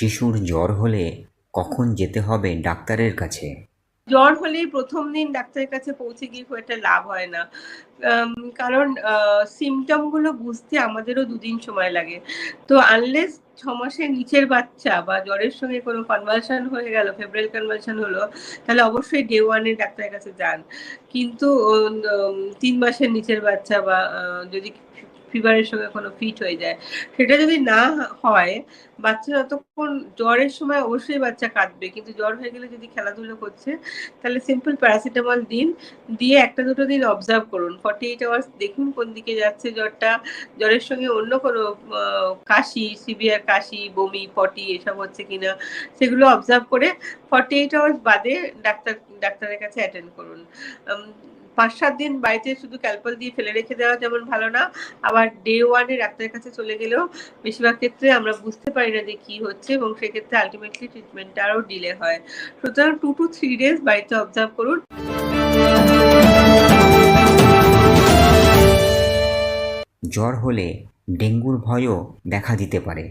শিশুর জ্বর হলে কখন যেতে হবে ডাক্তারের কাছে? জ্বর হলেই প্রথম দিন ডাক্তারের কাছে পৌঁছে গিয়ে খুব একটা লাভ হয় না। কারণ সিমটমগুলো বুঝতে আমাদেরও দুদিন সময় লাগে। তো আনলেস ছ মাসের নিচের বাচ্চা বা জ্বরের সঙ্গে কোনো কনভালশন হয়ে গেল ফেব্রাইল কনভালশন হলো, তাহলে অবশ্যই ডে ওয়ানের ডাক্তারের কাছে যান। কিন্তু তিন মাসের নিচের বাচ্চা বা যদি ফিভারের সঙ্গে কোনো ফিট হয়ে যায়। সেটা যদি না হয় বাচ্চা যতক্ষণ জ্বরের সময় অবশ্যই বাচ্চা কাঁদবে। কিন্তু জ্বর হয়ে গেলে যদি খেলাধুলো করছে, তাহলে সিম্পল প্যারাসিটামল দিন। দিয়ে একটা দুটো দিন অবজার্ভ করুন। ফর্টি এইট আওয়ার্স দেখুন কোন দিকে যাচ্ছে জ্বরটা। জ্বরের সঙ্গে অন্য কোনো কাশি সিভিয়ার কাশি, বমি, পটি এসব হচ্ছে কিনা, সেগুলো অবজার্ভ করে ফর্টি এইট আওয়ার্স বাদে ডাক্তার, ডাক্তারের কাছে অ্যাটেন্ড করুন। পাঁচ সাত দিন বাড়িতে শুধু ক্যালপল দিয়ে ফেলে রেখে দেওয়া যেমন ভালো না, আবার ডে ওয়ানে ডাক্তারের কাছে চলে গেলেও বেশিরভাগ ক্ষেত্রে আমরা বুঝতে পারি না যে কি হচ্ছে এবং সেক্ষেত্রে আলটিমেটলি ট্রিটমেন্টটা আরও ডিলে হয়। সুতরাং টু টু থ্রি ডেজ বাড়িতে অবজার্ভ করুন। জ্বর হলে ডেঙ্গুর ভয়ও দেখা দিতে পারে।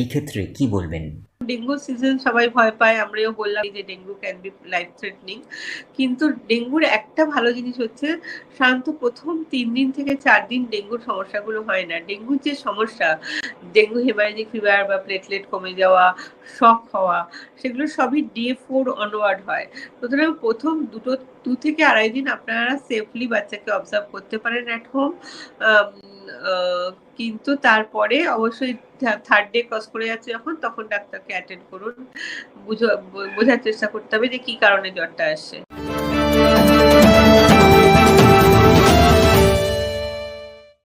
এই ক্ষেত্রে কি বলবেন? ডেঙ্গু সিজন সবাই ভয় পায়, আমরাও বললাম যে dengue can be life threatening কিন্তু ডেঙ্গুর একটা ভালো জিনিস হচ্ছে, সাধারণত প্রথম তিন দিন থেকে চার দিন ডেঙ্গুর সমস্যাগুলো হয় না। ডেঙ্গুর যে সমস্যা, ডেঙ্গু হেমারেজিক ফিভার বা প্লেটলেট কমে যাওয়া শক হওয়া, সেগুলো সবই ডে ফোর অনওয়ার্ড হয়। সুতরাং প্রথম দুটো, দু থেকে আড়াই দিন আপনারা সেফলি বাচ্চাকে অবজার্ভ করতে পারেন অ্যাট হোম কিন্তু তারপরে অবশ্যই থার্ড ডে ক্রস করে যাচ্ছে যখন, তখন ডাক্তারকে অ্যাটেন্ড করুন। বুঝো বোঝার চেষ্টা করতে হবে যে কি কারণে জ্বরটা আসছে।